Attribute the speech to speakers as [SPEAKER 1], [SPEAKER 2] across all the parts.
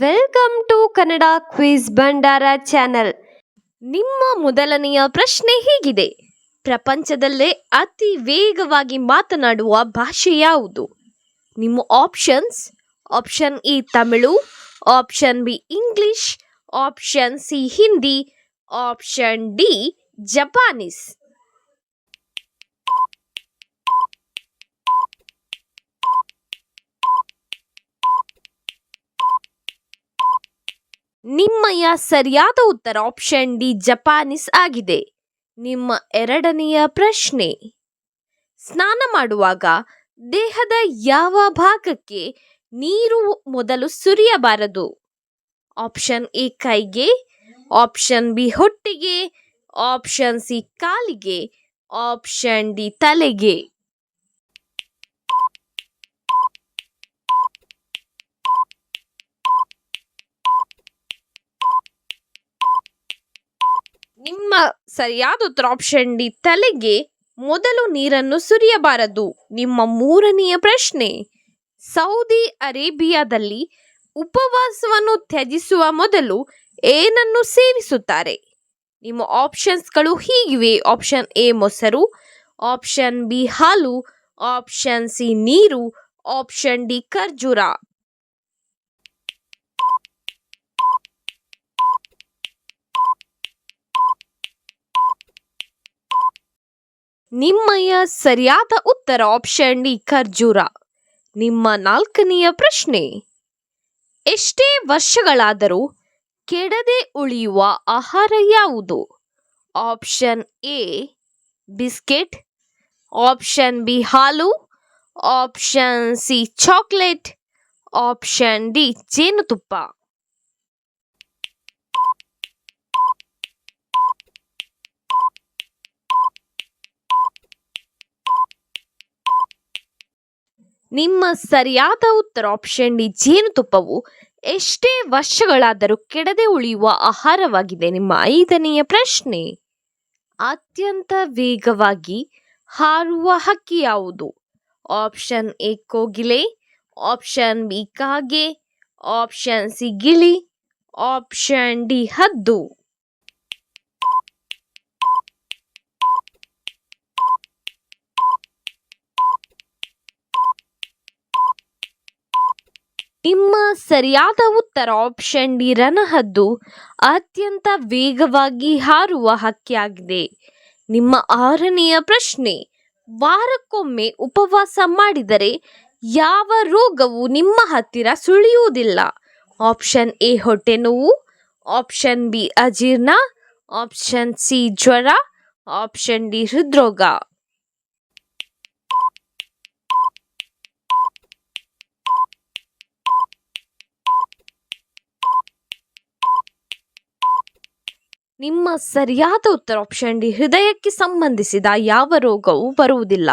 [SPEAKER 1] Welcome to Kannada quiz Bhandara channel ನಿಮ್ಮ ಮೊದಲನೆಯ ಪ್ರಶ್ನೆ ಹೀಗಿದೆ. ಪ್ರಪಂಚದಲ್ಲೇ ಅತಿ ವೇಗವಾಗಿ ಮಾತನಾಡುವ ಭಾಷೆ ಯಾವುದು? ನಿಮ್ಮ options option A Tamil option B English option C Hindi option D Japanese ನಿಮ್ಮಯ ಸರಿಯಾದ ಉತ್ತರ ಆಪ್ಷನ್ ಡಿ ಜಪಾನೀಸ್ ಆಗಿದೆ. ನಿಮ್ಮ ಎರಡನೆಯ ಪ್ರಶ್ನೆ. ಸ್ನಾನ ಮಾಡುವಾಗ ದೇಹದ ಯಾವ ಭಾಗಕ್ಕೆ ನೀರು ಮೊದಲು ಸುರಿಯಬಾರದು? ಆಪ್ಷನ್ ಎ ಕೈಗೆ ಆಪ್ಷನ್ ಬಿ ಹೊಟ್ಟೆಗೆ ಆಪ್ಷನ್ ಸಿ ಕಾಲಿಗೆ ಆಪ್ಷನ್ ಡಿ ತಲೆಗೆ. ನಿಮ್ಮ ಸರಿಯಾದ ಉತ್ತರ ಆಪ್ಷನ್ ಡಿ ತಲೆಗೆ ಮೊದಲು ನೀರನ್ನು ಸುರಿಯಬಾರದು. ನಿಮ್ಮ ಮೂರನೆಯ ಪ್ರಶ್ನೆ, ಸೌದಿ ಅರೇಬಿಯಾದಲ್ಲಿ ಉಪವಾಸವನ್ನು ತ್ಯಜಿಸುವ ಮೊದಲು ಏನನ್ನು ಸೇವಿಸುತ್ತಾರೆ? ನಿಮ್ಮ ಆಪ್ಷನ್ಸ್ಗಳು ಹೀಗಿವೆ. ಆಪ್ಷನ್ ಎ, ಮೊಸರು. ಆಪ್ಷನ್ ಬಿ, ಹಾಲು. ಆಪ್ಷನ್ ಸಿ, ನೀರು. ಆಪ್ಷನ್ ಡಿ, ಖರ್ಜೂರ. ನಿಮ್ಮಯ ಸರಿಯಾದ ಉತ್ತರ ಆಪ್ಷನ್ ಡಿ, ಖರ್ಜೂರ. ನಿಮ್ಮ ನಾಲ್ಕನೆಯ ಪ್ರಶ್ನೆ. ಎಷ್ಟೇ ವರ್ಷಗಳಾದರೂ ಕೆಡದೆ ಉಳಿಯುವ ಆಹಾರ ಯಾವುದು? Option A biscuit. Option B ಹಾಲು. Option C chocolate option D ಜೇನುತುಪ್ಪ. ನಿಮ್ಮ ಸರಿಯಾದ ಉತ್ತರ ಆಪ್ಷನ್ ಡಿ ಜೇನುತುಪ್ಪವು ಎಷ್ಟೇ ವರ್ಷಗಳಾದರೂ ಕೆಡದೆ ಉಳಿಯುವ ಆಹಾರವಾಗಿದೆ. ನಿಮ್ಮ ಐದನೆಯ ಪ್ರಶ್ನೆ, ಅತ್ಯಂತ ವೇಗವಾಗಿ ಹಾರುವ ಹಕ್ಕಿ ಯಾವುದು? ಆಪ್ಷನ್ ಎ ಕೋಗಿಲೆ ಆಪ್ಷನ್ ಬಿ ಕಾಗೆ ಆಪ್ಷನ್ ಸಿ ಗಿಳಿ ಆಪ್ಷನ್ ಡಿ ಹದ್ದು. ನಿಮ್ಮ ಸರಿಯಾದ ಉತ್ತರ ಆಪ್ಷನ್ ಡಿ ರನಹದ್ದು ಅತ್ಯಂತ ವೇಗವಾಗಿ ಹಾರುವ ಹಕ್ಕಿಯಾಗಿದೆ. ನಿಮ್ಮ ಆರನೆಯ ಪ್ರಶ್ನೆ, ವಾರಕ್ಕೊಮ್ಮೆ ಉಪವಾಸ ಮಾಡಿದರೆ ಯಾವ ರೋಗವು ನಿಮ್ಮ ಹತ್ತಿರ ಸುಳಿಯುವುದಿಲ್ಲ? ಆಪ್ಷನ್ ಎ ಹೊಟ್ಟೆ ನೋವು ಆಪ್ಷನ್ ಬಿ ಅಜೀರ್ಣ ಆಪ್ಷನ್ ಸಿ ಜ್ವರ ಆಪ್ಷನ್ ಡಿ ಹೃದ್ರೋಗ. ನಿಮ್ಮ ಸರಿಯಾದ ಉತ್ತರ ಆಪ್ಷನ್ ಡಿ, ಹೃದಯಕ್ಕೆ ಸಂಬಂಧಿಸಿದ ಯಾವ ರೋಗವೂ ಬರುವುದಿಲ್ಲ.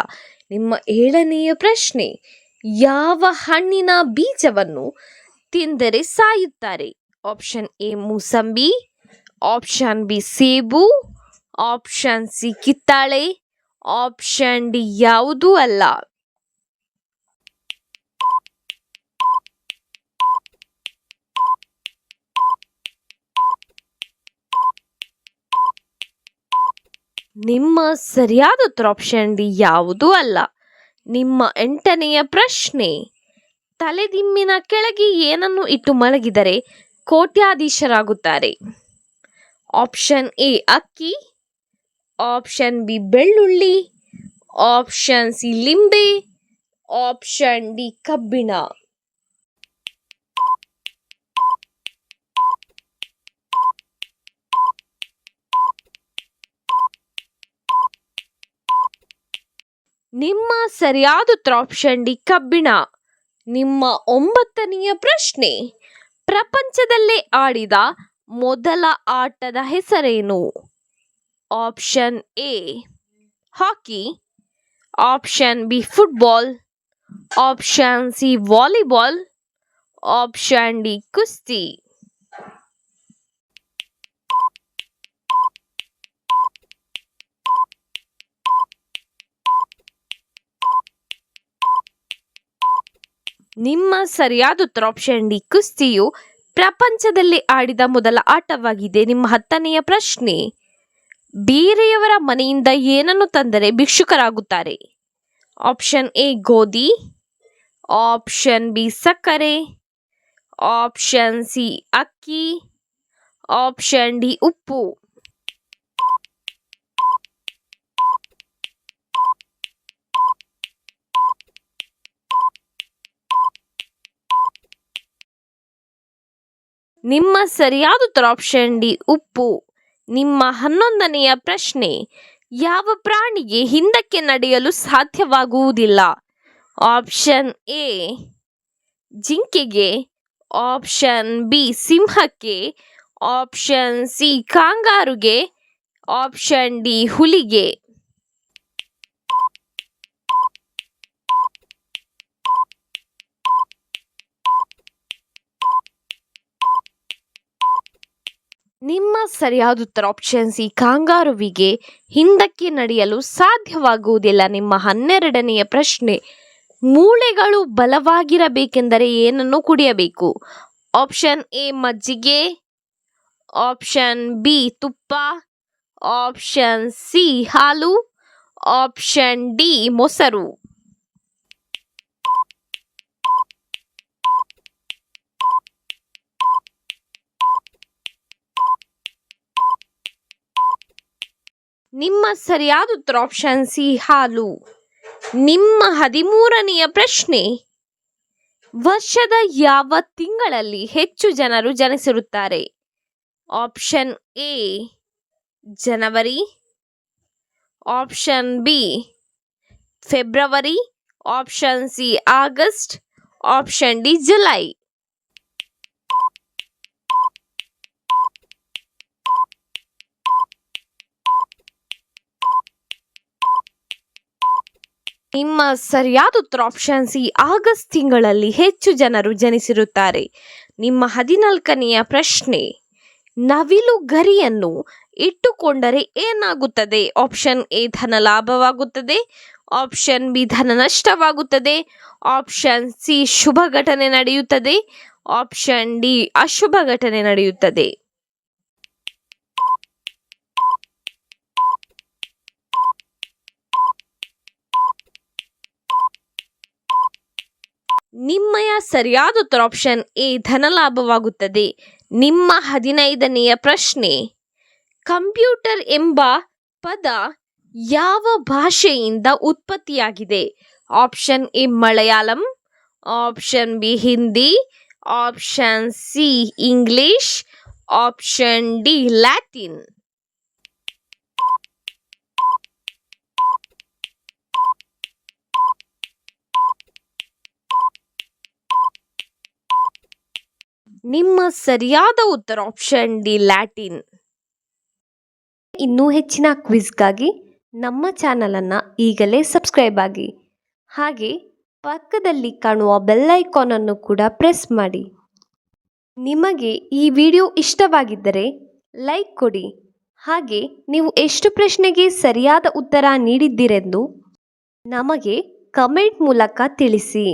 [SPEAKER 1] ನಿಮ್ಮ ಏಳನೆಯ ಪ್ರಶ್ನೆ, ಯಾವ ಹಣ್ಣಿನ ಬೀಜವನ್ನು ತಿಂದರೆ ಸಾಯುತ್ತಾರೆ? ಆಪ್ಷನ್ ಎ, ಮೂಸಂಬಿ ಆಪ್ಷನ್ ಬಿ, ಸೇಬು ಆಪ್ಷನ್ ಸಿ, ಕಿತ್ತಾಳೆ ಆಪ್ಷನ್ ಡಿ, ಯಾವುದೂ ಅಲ್ಲ. ನಿಮ್ಮ ಸರಿಯಾದ ಉತ್ತರ ಆಪ್ಷನ್ ಡಿ ಯಾವುದೂ ಅಲ್ಲ. ನಿಮ್ಮ ಎಂಟನೆಯ ಪ್ರಶ್ನೆ ತಲೆದಿಮ್ಮಿನ ಕೆಳಗೆ ಏನನ್ನು ಇಟ್ಟು ಮಲಗಿದರೆ ಕೋಟ್ಯಾಧೀಶರಾಗುತ್ತಾರೆ? ಆಪ್ಷನ್ ಎ ಅಕ್ಕಿ. ಆಪ್ಷನ್ ಬಿ ಬೆಳ್ಳುಳ್ಳಿ. ಆಪ್ಷನ್ ಸಿ ಲಿಂಬೆ. ಆಪ್ಷನ್ ಡಿ ಕಬ್ಬಿಣ. ನಿಮ್ಮ ಸರಿಯಾದ ಉತ್ತರ ಆಪ್ಷನ್ ಡಿ, ಕಬ್ಬಿಣ. ನಿಮ್ಮ ಒಂಬತ್ತನೆಯ ಪ್ರಶ್ನೆ, ಪ್ರಪಂಚದಲ್ಲೇ ಆಡಿದ ಮೊದಲ ಆಟದ ಹೆಸರೇನು? Option A hockey. Option B football option C volleyball option D ಕುಸ್ತಿ. ನಿಮ್ಮ ಸರಿಯಾದ ಉತ್ತರ ಆಪ್ಷನ್ ಡಿ, ಕುಸ್ತಿಯು ಪ್ರಪಂಚದಲ್ಲಿ ಆಡಿದ ಮೊದಲ ಆಟವಾಗಿದೆ. ನಿಮ್ಮ ಹತ್ತನೆಯ ಪ್ರಶ್ನೆ, ಬೇರೆಯವರ ಮನೆಯಿಂದ ಏನನ್ನು ತಂದರೆ ಭಿಕ್ಷುಕರಾಗುತ್ತಾರೆ? ಆಪ್ಷನ್ ಎ, ಗೋಧಿ. ಆಪ್ಷನ್ ಬಿ, ಸಕ್ಕರೆ. ಆಪ್ಷನ್ ಸಿ, ಅಕ್ಕಿ. ಆಪ್ಷನ್ ಡಿ, ಉಪ್ಪು. ನಿಮ್ಮ ಸರಿಯಾದ ಉತ್ತರ ಆಪ್ಷನ್ ಡಿ, ಉಪ್ಪು. ನಿಮ್ಮ ಹನ್ನೊಂದನೆಯ ಪ್ರಶ್ನೆ, ಯಾವ ಪ್ರಾಣಿಗೆ ಹಿಂದಕ್ಕೆ ನಡೆಯಲು ಸಾಧ್ಯವಾಗುವುದಿಲ್ಲ? ಆಪ್ಷನ್ ಎ ಜಿಂಕೆಗೆ. ಆಪ್ಷನ್ ಬಿ ಸಿಂಹಕ್ಕೆ. ಆಪ್ಷನ್ ಸಿ ಕಾಂಗಾರುಗೆ. ಆಪ್ಷನ್ ಡಿ ಹುಲಿಗೆ. ನಿಮ್ಮ ಸರಿಯಾದ ಉತ್ತರ ಆಪ್ಷನ್ ಸಿ ಕಾಂಗಾರುವಿಗೆ ಹಿಂದಕ್ಕೆ ನಡೆಯಲು ಸಾಧ್ಯವಾಗುವುದಿಲ್ಲ. ನಿಮ್ಮ ಹನ್ನೆರಡನೆಯ ಪ್ರಶ್ನೆ, ಮೂಳೆಗಳು ಬಲವಾಗಿರಬೇಕೆಂದರೆ ಏನನ್ನು ಕುಡಿಯಬೇಕು? ಆಪ್ಷನ್ ಎ ಮಜ್ಜಿಗೆ. ಆಪ್ಷನ್ ಬಿ ತುಪ್ಪ. ಆಪ್ಷನ್ ಸಿ ಹಾಲು. ಆಪ್ಷನ್ ಡಿ ಮೊಸರು. ನಿಮ್ಮ ಸರಿಯಾದ ಉತ್ತರ ಆಪ್ಷನ್ ಸಿ, ಹಾಲು. ನಿಮ್ಮ ಹದಿಮೂರನೆಯ ಪ್ರಶ್ನೆ, ವರ್ಷದ ಯಾವ ತಿಂಗಳಲ್ಲಿ ಹೆಚ್ಚು ಜನರು ಜನಿಸಿರುತ್ತಾರೆ? ಆಪ್ಷನ್ ಎ, ಜನವರಿ. Option B, February. Option C, August. Option D, July. ನಿಮ್ಮ ಸರಿಯಾದ ಉತ್ತರ ಆಪ್ಷನ್ ಸಿ ಆಗಸ್ಟ್ ತಿಂಗಳಲ್ಲಿ ಹೆಚ್ಚು ಜನರು ಜನಿಸಿರುತ್ತಾರೆ. ನಿಮ್ಮ ಹದಿನಾಲ್ಕನೆಯ ಪ್ರಶ್ನೆ, ನವಿಲು ಗರಿಯನ್ನು ಇಟ್ಟುಕೊಂಡರೆ ಏನಾಗುತ್ತದೆ? ಆಪ್ಷನ್ ಎ ಧನ ಲಾಭವಾಗುತ್ತದೆ ಆಪ್ಷನ್ ಬಿ ಧನ ನಷ್ಟವಾಗುತ್ತದೆ ಆಪ್ಷನ್ ಸಿ, ಶುಭ ಘಟನೆ ನಡೆಯುತ್ತದೆ. ಆಪ್ಷನ್ ಡಿ, ಅಶುಭ ಘಟನೆ ನಡೆಯುತ್ತದೆ. ನಿಮ್ಮಯ ಸರಿಯಾದ ಉತ್ತರ ಆಪ್ಷನ್ ಎ ಧನಲಾಭವಾಗುತ್ತದೆ. ನಿಮ್ಮ ಹದಿನೈದನೆಯ ಪ್ರಶ್ನೆ, ಕಂಪ್ಯೂಟರ್ ಎಂಬ ಪದ ಯಾವ ಭಾಷೆಯಿಂದ ಉತ್ಪತ್ತಿಯಾಗಿದೆ? Option A, Malayalam. Option B, Hindi. Option C, English. Option D, Latin. ನಿಮ್ಮ ಸರಿಯಾದ ಉತ್ತರ ಆಪ್ಷನ್ ಡಿ ಲ್ಯಾಟಿನ್ ಇನ್ನೂ ಹೆಚ್ಚಿನ ಕ್ವಿಜ್ಗಾಗಿ ನಮ್ಮ ಚಾನಲನ್ನು ಈಗಲೇ ಸಬ್ಸ್ಕ್ರೈಬ್ ಆಗಿ. ಹಾಗೆ ಪಕ್ಕದಲ್ಲಿ ಕಾಣುವ ಬೆಲ್ ಐಕಾನನ್ನು ಕೂಡ ಪ್ರೆಸ್ ಮಾಡಿ. ನಿಮಗೆ ಈ ವಿಡಿಯೋ ಇಷ್ಟವಾಗಿದ್ದರೆ ಲೈಕ್ ಕೊಡಿ. ಹಾಗೆ ನೀವು ಎಷ್ಟು ಪ್ರಶ್ನೆಗೆ ಸರಿಯಾದ ಉತ್ತರ ನೀಡಿದ್ದೀರೆಂದು ನಮಗೆ ಕಮೆಂಟ್ ಮೂಲಕ ತಿಳಿಸಿ.